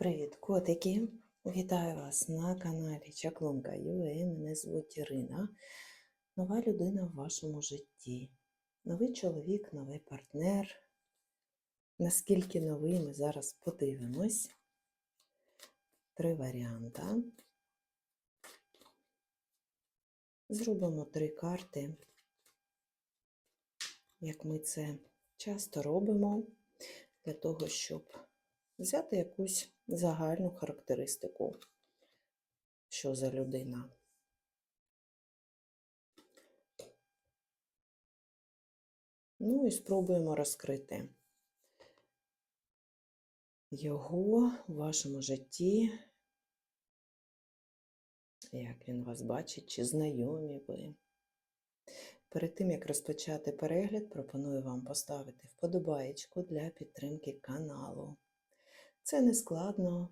Привіт, котики! Вітаю вас на каналі Чаклунка. Мене звуть Ірина. Нова людина в вашому житті. Новий чоловік, новий партнер. Наскільки новий, ми зараз подивимось. Три варіанти. Зробимо три карти, як ми це часто робимо, для того, щоб взяти якусь загальну характеристику, що за людина. Ну і спробуємо розкрити його в вашому житті, як він вас бачить, чи знайомі ви. Перед тим, як розпочати перегляд, пропоную вам поставити вподобаєчку для підтримки каналу. Це не складно,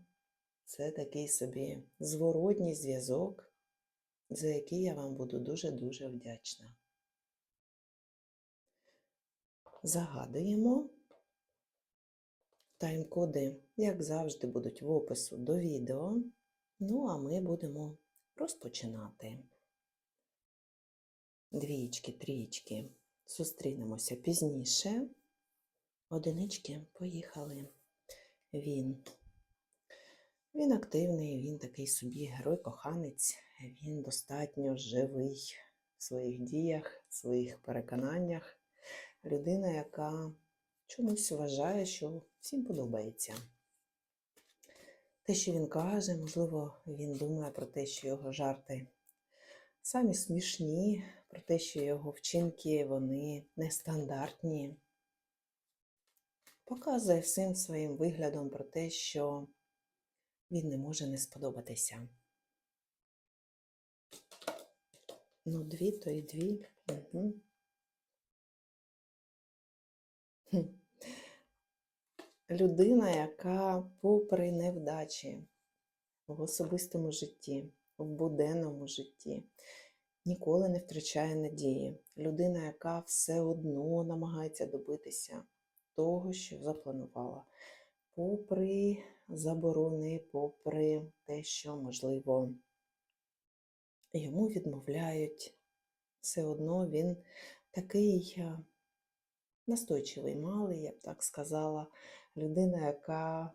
це такий собі зворотній зв'язок, за який я вам буду дуже-дуже вдячна. Загадуємо. Тайм-коди, як завжди, будуть в опису до відео. Ну, а ми будемо розпочинати. Двієчки, трієчки. Зустрінемося пізніше. Одинички поїхали. Він. Він активний, він такий собі герой-коханець, він достатньо живий в своїх діях, в своїх переконаннях. Людина, яка чомусь вважає, що всім подобається. Те, що він каже, можливо, він думає про те, що його жарти самі смішні, про те, що його вчинки вони нестандартні показує всім своїм виглядом про те, що він не може не сподобатися. Ну, дві, то і дві. Угу. Людина, яка, попри невдачі в особистому житті, в буденному житті, ніколи не втрачає надії. Людина, яка все одно намагається добитися того, що запланувала. Попри заборони, попри те, що, можливо, йому відмовляють, все одно він такий е, настойчивий малий, я б так сказала, людина, яка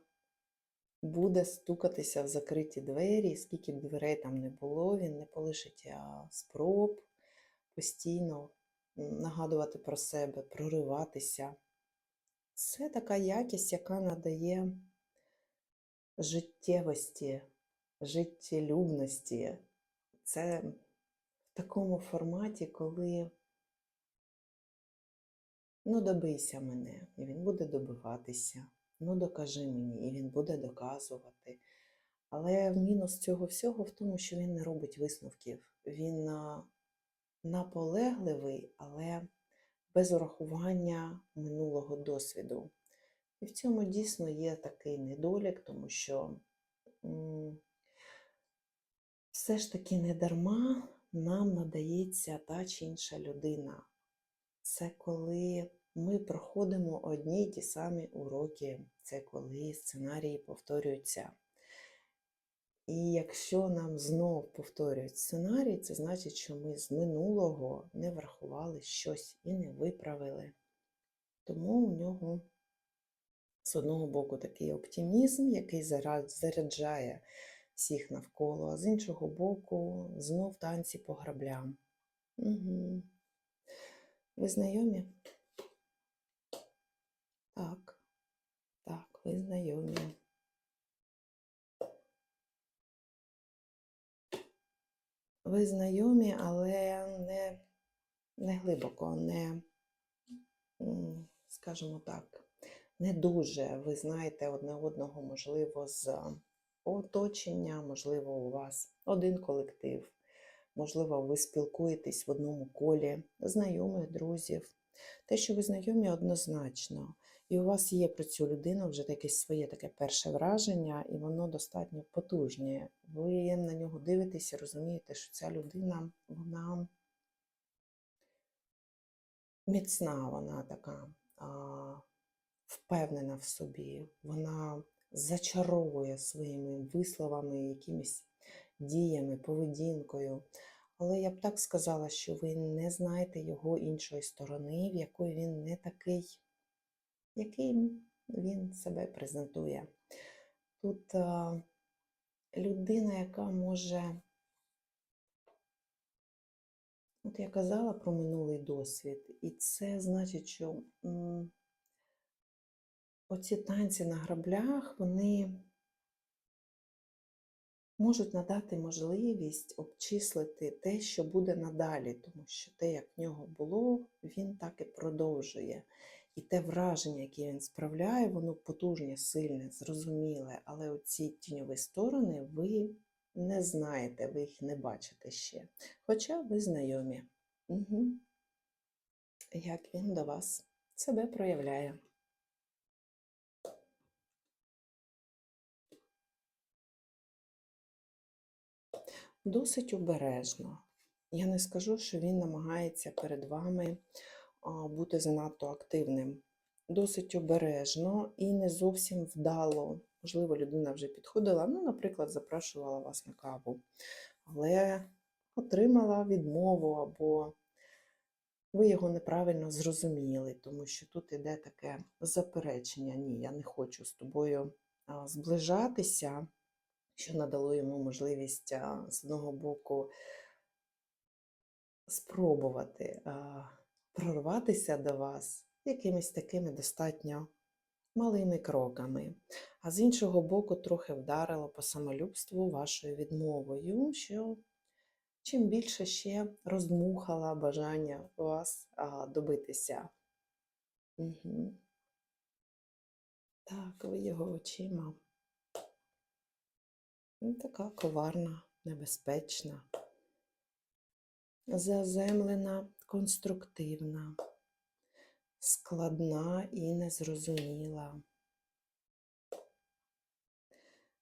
буде стукатися в закриті двері, скільки б дверей там не було, він не полишить е, спроб постійно нагадувати про себе, прориватися. Це така якість, яка надає життєвості, життєлюбності. Це в такому форматі, коли ну добийся мене, і він буде добиватися. Ну, докажи мені, і він буде доказувати. Але мінус цього всього в тому, що він не робить висновків. Він наполегливий, але без урахування минулого досвіду. І в цьому дійсно є такий недолік, тому що все ж таки не дарма нам надається та чи інша людина. Це коли ми проходимо одні й ті самі уроки, це коли сценарії повторюються. І якщо нам знов повторюють сценарій, це значить, що ми з минулого не врахували щось і не виправили. Тому у нього з одного боку такий оптимізм, який заряджає всіх навколо, а з іншого боку, знов танці по граблям. Угу. Ви знайомі? Так, так, ви знайомі. Ви знайомі, але не, не глибоко, не, скажімо так, не дуже. Ви знаєте одне одного, можливо, з оточення, можливо, у вас один колектив, можливо, ви спілкуєтесь в одному колі, знайомих, друзів. Те, що ви знайомі, однозначно. І у вас є про цю людину вже якесь своє таке перше враження, і воно достатньо потужне. Ви на нього дивитеся, розумієте, що ця людина, вона міцна, вона така а, впевнена в собі, вона зачаровує своїми висловами, якимись діями, поведінкою. Але я б так сказала, що ви не знаєте його іншої сторони, в якої він не такий, яким він себе презентує. Тут а, людина, яка може, от я казала про минулий досвід, і це значить, що оці танці на граблях, вони можуть надати можливість обчислити те, що буде надалі, тому що те, як в нього було, він так і продовжує. І те враження, яке він справляє, воно потужне, сильне, зрозуміле, але оці тіньові сторони ви не знаєте, ви їх не бачите ще. Хоча ви знайомі. Угу. Як він до вас себе проявляє. Досить обережно. Я не скажу, що він намагається перед вами бути занадто активним. Досить обережно і не зовсім вдало. Можливо, людина вже підходила, ну, наприклад, запрошувала вас на каву, але отримала відмову або ви його неправильно зрозуміли, тому що тут іде таке заперечення. Ні, я не хочу з тобою зближатися що надало йому можливість з одного боку спробувати прорватися до вас якимись такими достатньо малими кроками, а з іншого боку, трохи вдарило по самолюбству вашою відмовою, що чим більше ще роздмухала бажання вас добитися. Угу. Так, ви його очима. Ну, така коварна, небезпечна, заземлена, конструктивна, складна і незрозуміла.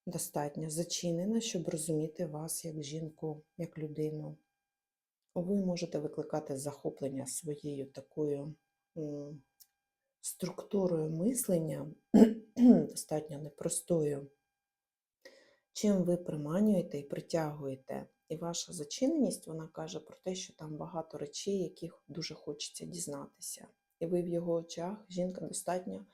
Достатньо зачинена, щоб розуміти вас як жінку, як людину. Ви можете викликати захоплення своєю такою структурою мислення, достатньо непростою чим ви приманюєте і притягуєте. І ваша зачиненість, вона каже про те, що там багато речей, яких дуже хочеться дізнатися. І ви в його очах жінка достатньо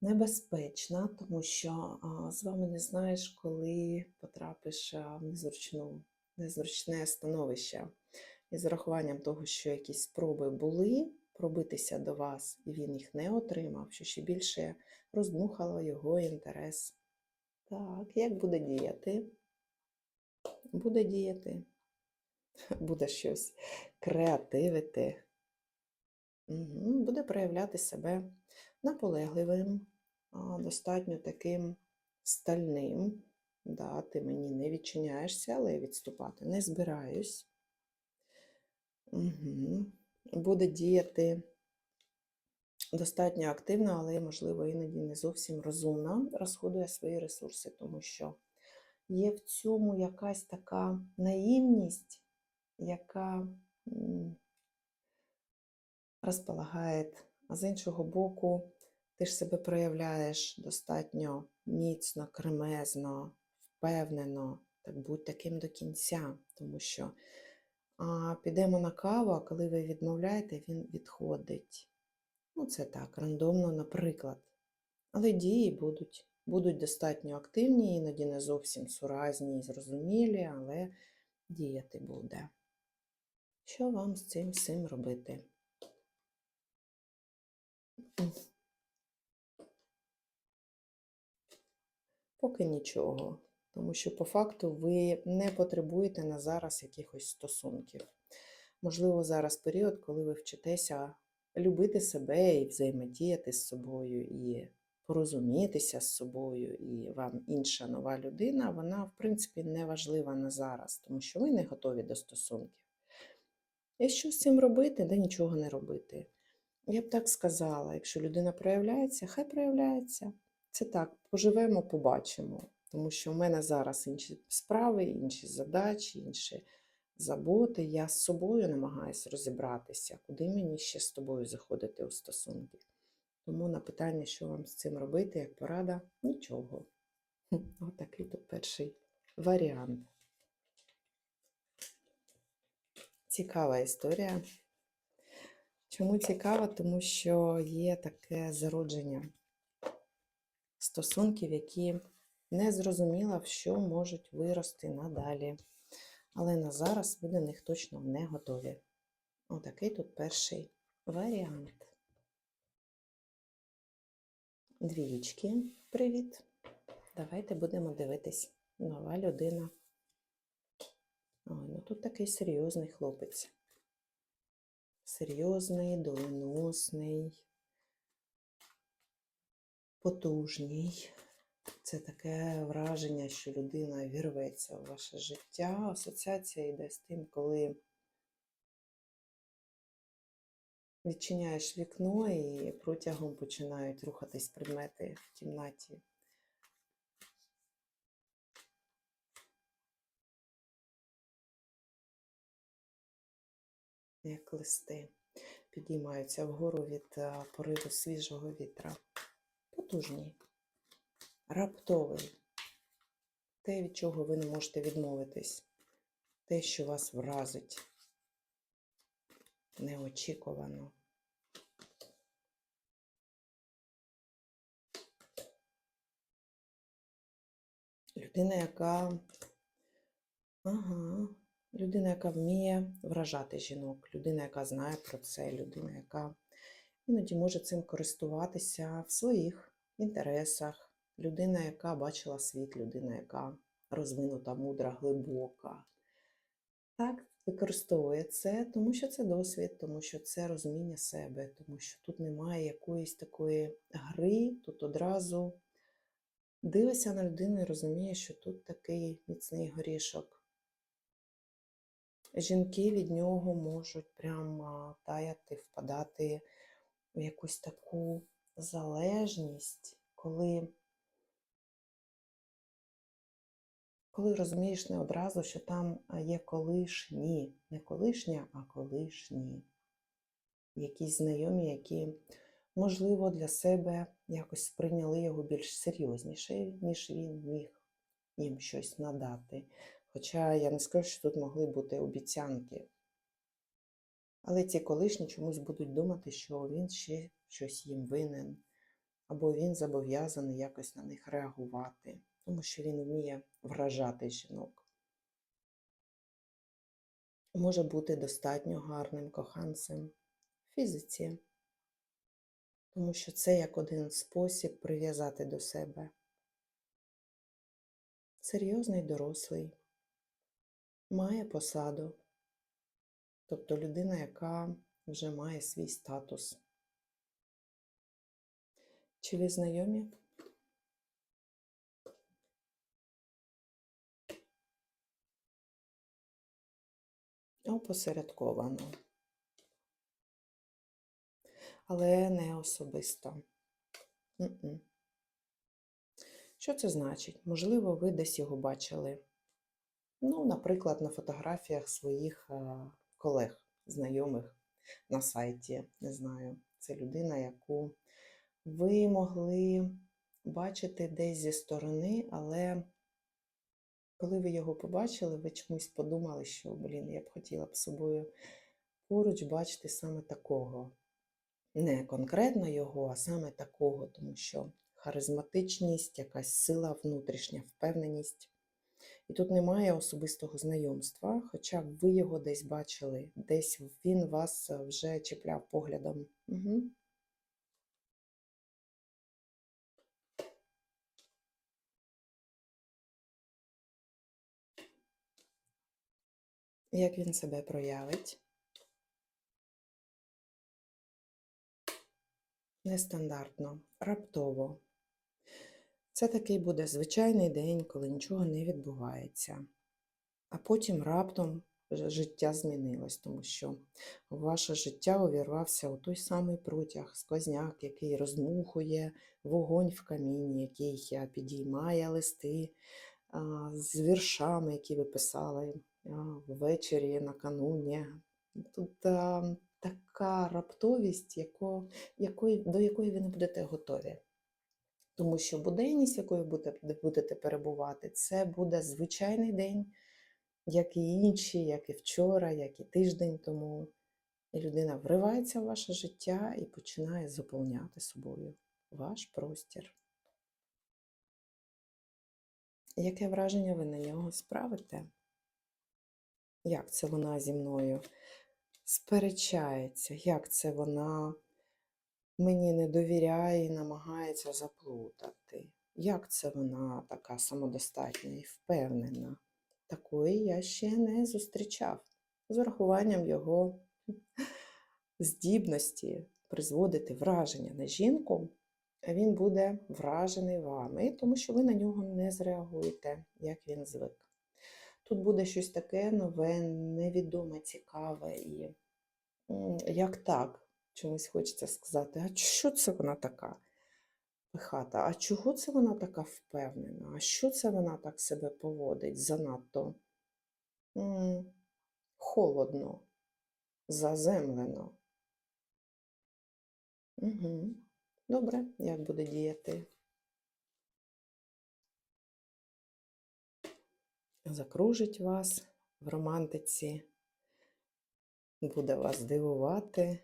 небезпечна, тому що з вами не знаєш, коли потрапиш в незручну, незручне становище. І з урахуванням того, що якісь спроби були пробитися до вас, і він їх не отримав, що ще більше роздмухало його інтерес. Так, як буде діяти? Буде діяти, буде щось креативити, буде проявляти себе наполегливим, достатньо таким стальним. Да, Ти мені не відчиняєшся, але я відступати не збираюсь. Угу. Буде діяти достатньо активна, але, можливо, іноді не зовсім розумна, розходує свої ресурси, тому що є в цьому якась така наївність, яка розполагає, а з іншого боку, ти ж себе проявляєш достатньо міцно, кремезно, впевнено, так будь таким до кінця, тому що а, підемо на каву, а коли ви відмовляєте, він відходить. Ну, це так, рандомно, наприклад. Але дії будуть будуть достатньо активні, іноді не зовсім суразні і зрозумілі, але діяти буде. Що вам з цим всім робити? Поки нічого, тому що по факту ви не потребуєте на зараз якихось стосунків. Можливо, зараз період, коли ви вчитеся любити себе і взаємодіяти з собою, і порозумітися з собою, і вам інша нова людина, вона, в принципі, не важлива на зараз, тому що ви не готові до стосунків. І що з цим робити, де нічого не робити. Я б так сказала, якщо людина проявляється, хай проявляється. Це так, поживемо, побачимо. Тому що в мене зараз інші справи, інші задачі, інші заботи, я з собою намагаюся розібратися, куди мені ще з тобою заходити у стосунки. Тому на питання, що вам з цим робити, як порада, нічого. Отакий тут перший варіант. Цікава історія. Чому цікава? Тому що є таке зародження стосунків, які не зрозуміла, в що можуть вирости надалі. Але на зараз ви до них точно не готові. Отакий тут перший варіант. Двічки, привіт. Давайте будемо дивитись. Нова людина. Ой, ну тут такий серйозний хлопець. Серйозний, доленосний, потужний. Це таке враження, що людина вірветься в ваше життя. Асоціація йде з тим, коли відчиняєш вікно і протягом починають рухатись предмети в кімнаті. Як листи підіймаються вгору від пориву свіжого вітра. Потужний, раптовий. Те, від чого ви не можете відмовитись. Те, що вас вразить неочікувано. Людина, яка ага, людина, яка вміє вражати жінок, людина, яка знає про це, людина, яка іноді може цим користуватися в своїх інтересах, людина, яка бачила світ, людина, яка розвинута, мудра, глибока. Так, використовує це, тому що це досвід, тому що це розуміння себе, тому що тут немає якоїсь такої гри, тут одразу дивишся на людину і розумієш, що тут такий міцний горішок. Жінки від нього можуть прямо таяти, впадати в якусь таку залежність, коли коли розумієш не одразу, що там є колишні, не колишня, а колишні. Якісь знайомі, які, можливо, для себе якось сприйняли його більш серйозніше, ніж він міг їм щось надати. Хоча я не скажу, що тут могли бути обіцянки. Але ці колишні чомусь будуть думати, що він ще щось їм винен, або він зобов'язаний якось на них реагувати тому що він вміє вражати жінок. Може бути достатньо гарним коханцем в фізиці, тому що це як один спосіб прив'язати до себе. Серйозний дорослий, має посаду, тобто людина, яка вже має свій статус. Чи ви знайомі? Опосередковано, але не особисто. М-м. Що це значить? Можливо, ви десь його бачили. Ну, наприклад, на фотографіях своїх колег, знайомих на сайті. Не знаю, це людина, яку ви могли бачити десь зі сторони, але коли ви його побачили, ви чомусь подумали, що, блін, я б хотіла б собою поруч бачити саме такого. Не конкретно його, а саме такого, тому що харизматичність, якась сила, внутрішня впевненість. І тут немає особистого знайомства, хоча б ви його десь бачили, десь він вас вже чіпляв поглядом. Угу. Як він себе проявить? Нестандартно, раптово. Це такий буде звичайний день, коли нічого не відбувається. А потім раптом життя змінилось, тому що в ваше життя увірвався у той самий протяг, сквозняк, який роздмухує вогонь в каміні, який підіймає листи з віршами, які ви писали ввечері, накануні. Тут така раптовість, яко, якої, до якої ви не будете готові. Тому що буденність, якою будете перебувати, це буде звичайний день, як і інші, як і вчора, як і тиждень тому. І людина вривається в ваше життя і починає заповняти собою ваш простір. Яке враження ви на нього справите? Як це вона зі мною сперечається? Як це вона мені не довіряє і намагається заплутати? Як це вона така самодостатня і впевнена? Такої я ще не зустрічав. З урахуванням його здібності призводити враження на жінку, він буде вражений вами, тому що ви на нього не зреагуєте, як він звик. Тут буде щось таке нове, невідоме, цікаве і як так, чомусь хочеться сказати, а що це вона така пихата? А чого це вона така впевнена? А що це вона так себе поводить занадто м, холодно, заземлено? Угу. Добре, як буде діяти? Закружить вас в романтиці, буде вас дивувати,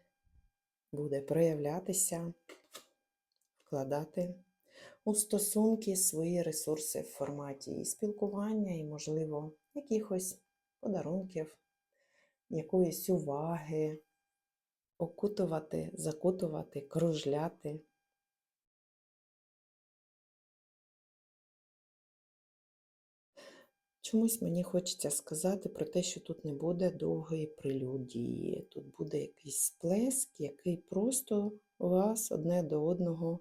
буде проявлятися, вкладати у стосунки свої ресурси в форматі і спілкування, і, можливо, якихось подарунків, якоїсь уваги, окутувати, закутувати, кружляти. Чомусь мені хочеться сказати про те, що тут не буде довгої прелюдії, тут буде якийсь сплеск, який просто вас одне до одного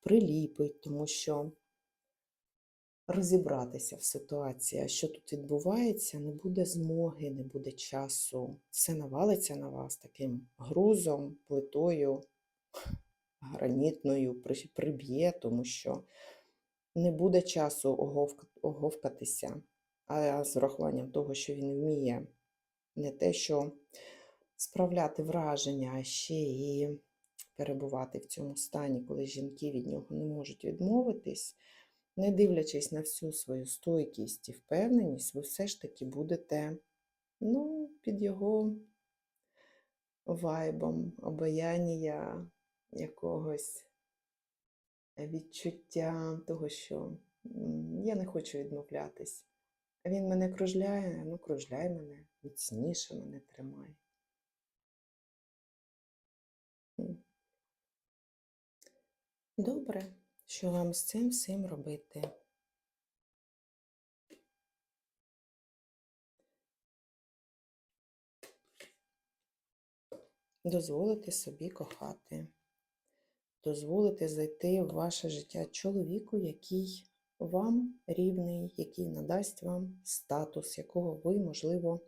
приліпить, тому що розібратися в ситуації, що тут відбувається, не буде змоги, не буде часу. Все навалиться на вас таким грузом, плитою гранітною, приб'є, тому що не буде часу оговк- оговкатися. А з урахуванням того, що він вміє не те, що справляти враження, а ще і перебувати в цьому стані, коли жінки від нього не можуть відмовитись, не дивлячись на всю свою стойкість і впевненість, ви все ж таки будете ну, під його вайбом, обаяння якогось відчуття того, що я не хочу відмовлятись. Він мене кружляє, ну кружляй мене, міцніше мене тримай. Добре, що вам з цим всім робити? Дозволити собі кохати, дозволити зайти в ваше життя чоловіку, який вам рівний, який надасть вам статус, якого ви, можливо,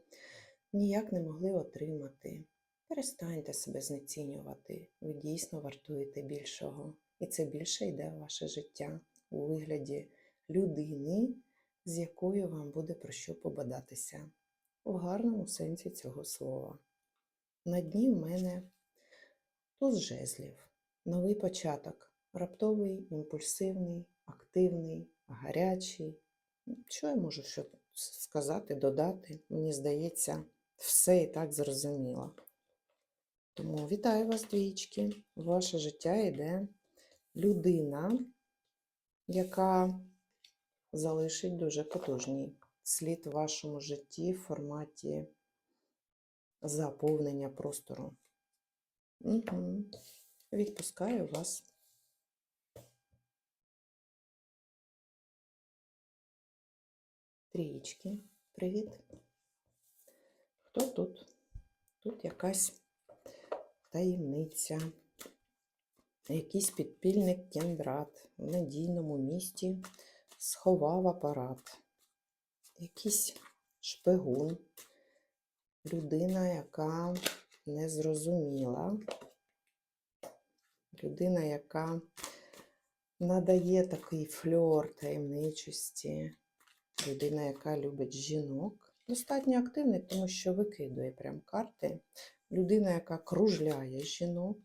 ніяк не могли отримати. Перестаньте себе знецінювати. Ви дійсно вартуєте більшого. І це більше йде в ваше життя у вигляді людини, з якою вам буде про що побадатися. В гарному сенсі цього слова. На дні в мене туз жезлів, новий початок, раптовий, імпульсивний, активний, гарячий. Що я можу тут сказати, додати? Мені здається, все і так зрозуміло. Тому вітаю вас, двічки. Ваше життя йде людина, яка залишить дуже потужний слід в вашому житті в форматі заповнення простору. Угу. Відпускаю вас. Трієчки. Привіт. Хто тут? Тут якась таємниця, якийсь підпільник кендрат в надійному місті сховав апарат, якийсь шпигун, людина, яка не зрозуміла, людина, яка надає такий фльор таємничості, людина, яка любить жінок. Достатньо активний, тому що викидує прям карти людина, яка кружляє жінок,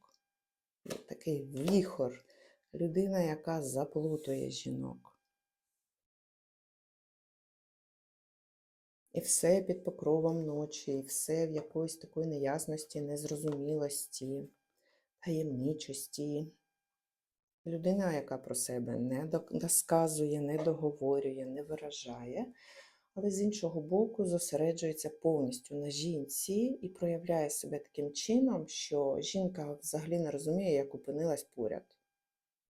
такий віхор, людина, яка заплутує жінок. І все під покровом ночі, і все в якоїсь такої неясності, незрозумілості, таємничості. Людина, яка про себе не досказує, не договорює, не виражає, але з іншого боку зосереджується повністю на жінці і проявляє себе таким чином, що жінка взагалі не розуміє, як опинилась поряд.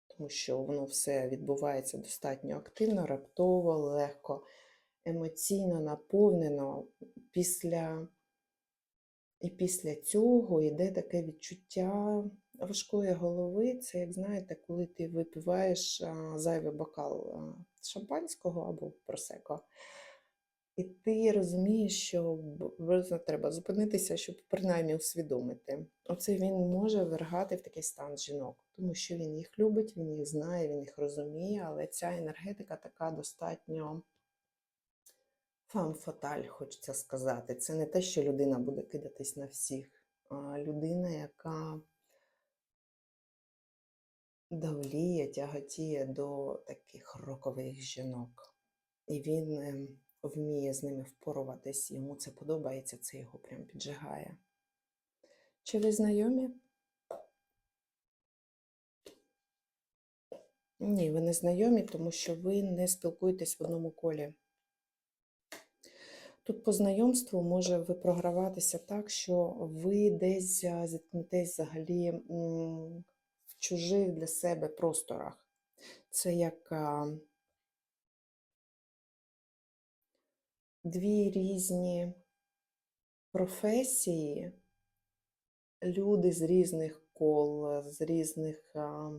Тому що воно все відбувається достатньо активно, раптово, легко, емоційно наповнено. Після... І після цього йде таке відчуття важкої голови. Це, як знаєте, коли ти випиваєш зайвий бокал шампанського або просеко. І ти розумієш, що треба зупинитися, щоб принаймні усвідомити. Оце він може вергати в такий стан жінок, тому що він їх любить, він їх знає, він їх розуміє, але ця енергетика така достатньо фан-фаталь, хочеться сказати. Це не те, що людина буде кидатись на всіх, а людина, яка давліє, тяготіє до таких рокових жінок. І він ем, вміє з ними впоруватись, йому це подобається, це його прям піджигає. Чи ви знайомі? Ні, ви не знайомі, тому що ви не спілкуєтесь в одному колі. Тут по знайомству може випрограватися так, що ви десь зіткнетесь взагалі чужих для себе просторах. Це як дві різні професії, люди з різних кол, з різних а,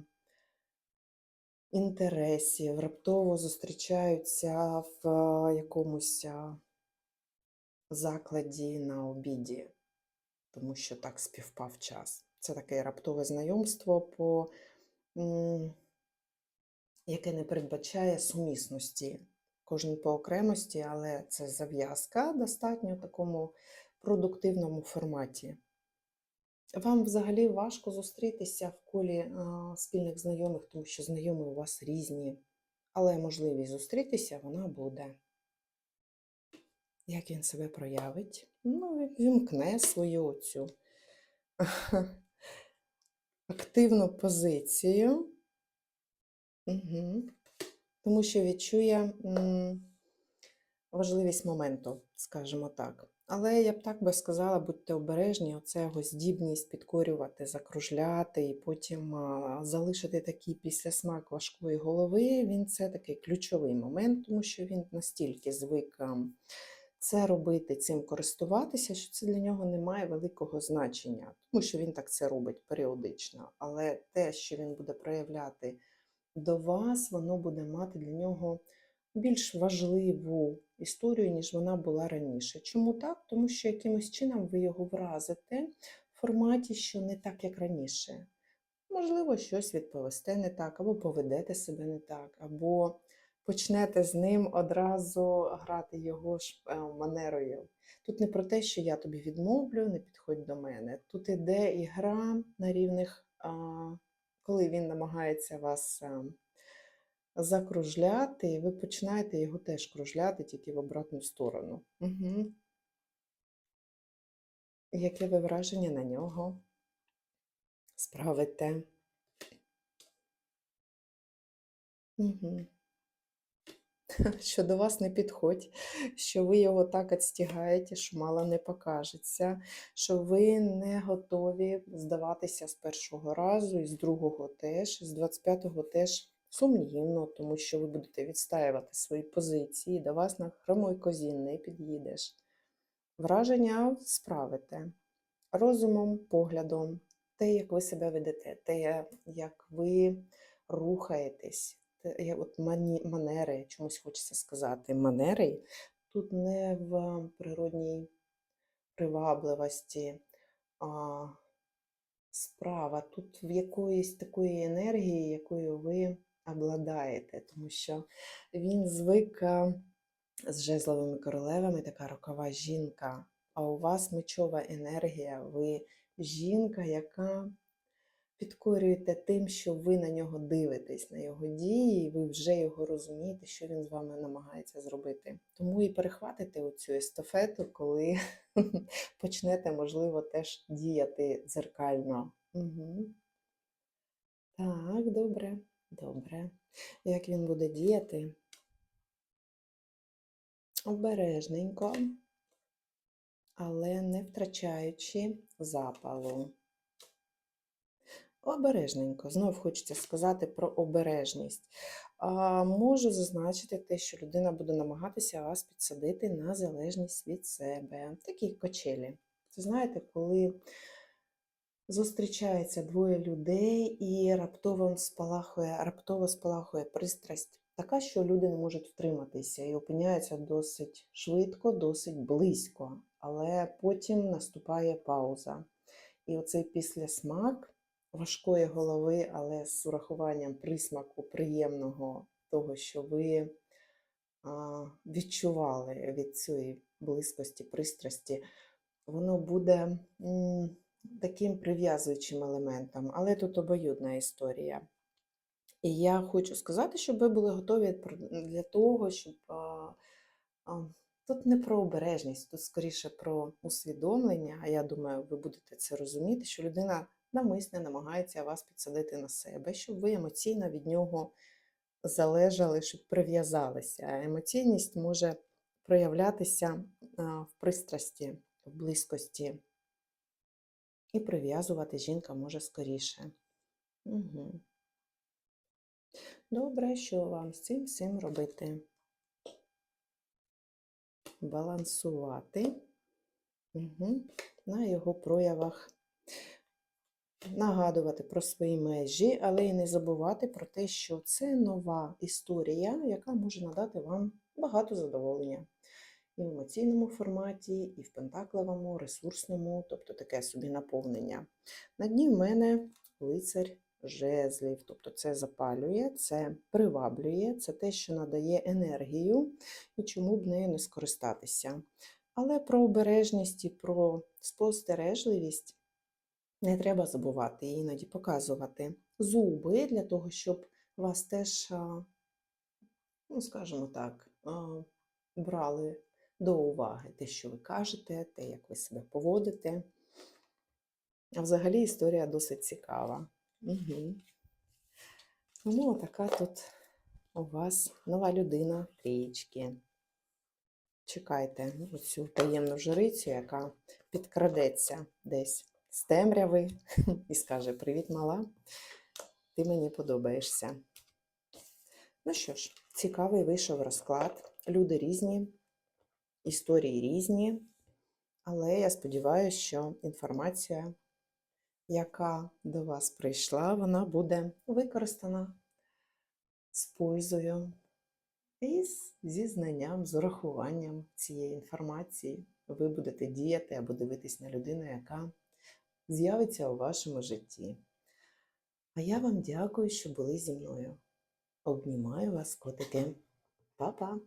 інтересів, раптово зустрічаються в а, якомусь закладі на обіді, тому що так співпав час. Це таке раптове знайомство, по, яке не передбачає сумісності кожен по окремості, але це зав'язка достатньо в такому продуктивному форматі. Вам взагалі важко зустрітися в колі спільних знайомих, тому що знайомі у вас різні, але можливість зустрітися вона буде. Як він себе проявить? Ну, він вімкне свою цю активну позицію. Угу тому що відчує важливість моменту, скажімо так. Але я б так би сказала, будьте обережні, оце його здібність підкорювати, закружляти і потім залишити такий післясмак важкої голови. Він це такий ключовий момент, тому що він настільки звик це робити, цим користуватися, що це для нього не має великого значення, тому що він так це робить періодично. Але те, що він буде проявляти до вас, воно буде мати для нього більш важливу історію, ніж вона була раніше. Чому так? Тому що якимось чином ви його вразите в форматі, що не так, як раніше. Можливо, щось відповісте не так, або поведете себе не так, або почнете з ним одразу грати його ж е, манерою. Тут не про те, що я тобі відмовлю, не підходь до мене. Тут іде і гра на рівних коли він намагається вас ем, закружляти, ви починаєте його теж кружляти тільки в обратну сторону. Угу. Яке ви враження на нього справите? Угу. що до вас не підходь, що ви його так відстігаєте, що мало не покажеться, що ви не готові здаватися з першого разу, і з другого теж, з 25-го теж сумнівно, тому що ви будете відстаювати свої позиції, до вас на хромой козі не під'їдеш. Враження справите розумом, поглядом, те, як ви себе ведете, те, як ви рухаєтесь. Е, от манери, чомусь хочеться сказати, манери. Тут не в природній привабливості, а справа. Тут в якоїсь такої енергії, якою ви обладаєте, тому що він звик з жезловими королевами, така рокова жінка, а у вас мечова енергія, ви жінка, яка підкорюєте тим, що ви на нього дивитесь, на його дії, і ви вже його розумієте, що він з вами намагається зробити. Тому і перехватите оцю естафету, коли почнете, можливо, теж діяти дзеркально. Угу. Так, добре, добре. Як він буде діяти? Обережненько, але не втрачаючи запалу. Обережненько. Знов хочеться сказати про обережність. А, можу зазначити те, що людина буде намагатися вас підсадити на залежність від себе. Такі качелі. Це знаєте, коли зустрічається двоє людей і раптово спалахує, раптово спалахує пристрасть. Така, що люди не можуть втриматися і опиняються досить швидко, досить близько, але потім наступає пауза. І оцей післясмак важкої голови, але з урахуванням присмаку приємного того, що ви відчували від цієї близькості, пристрасті, воно буде таким прив'язуючим елементом, але тут обоюдна історія. І я хочу сказати, щоб ви були готові для того, щоб тут не про обережність, тут скоріше про усвідомлення. А я думаю, ви будете це розуміти, що людина навмисне намагається вас підсадити на себе, щоб ви емоційно від нього залежали, щоб прив'язалися. Емоційність може проявлятися в пристрасті, в близькості. І прив'язувати жінка може скоріше. Угу. Добре, що вам з цим всім робити? Балансувати угу. на його проявах, нагадувати про свої межі, але і не забувати про те, що це нова історія, яка може надати вам багато задоволення. І в емоційному форматі, і в пентакливому, ресурсному, тобто таке собі наповнення. На дні в мене лицар жезлів, тобто це запалює, це приваблює, це те, що надає енергію, і чому б нею не скористатися. Але про обережність і про спостережливість не треба забувати іноді показувати зуби для того, щоб вас теж, ну, скажімо так, брали до уваги те, що ви кажете, те, як ви себе поводите. А взагалі історія досить цікава. Угу. Тому така тут у вас нова людина трієчки. Чекайте оцю таємну жрицю, яка підкрадеться десь з темряви і скаже: Привіт, мала! Ти мені подобаєшся. Ну що ж, цікавий вийшов розклад. Люди різні, історії різні, але я сподіваюся, що інформація, яка до вас прийшла, вона буде використана з пользою і зі знанням, з урахуванням цієї інформації. Ви будете діяти або дивитись на людину, яка з'явиться у вашому житті. А я вам дякую, що були зі мною. Обнімаю вас, котики. Па-па!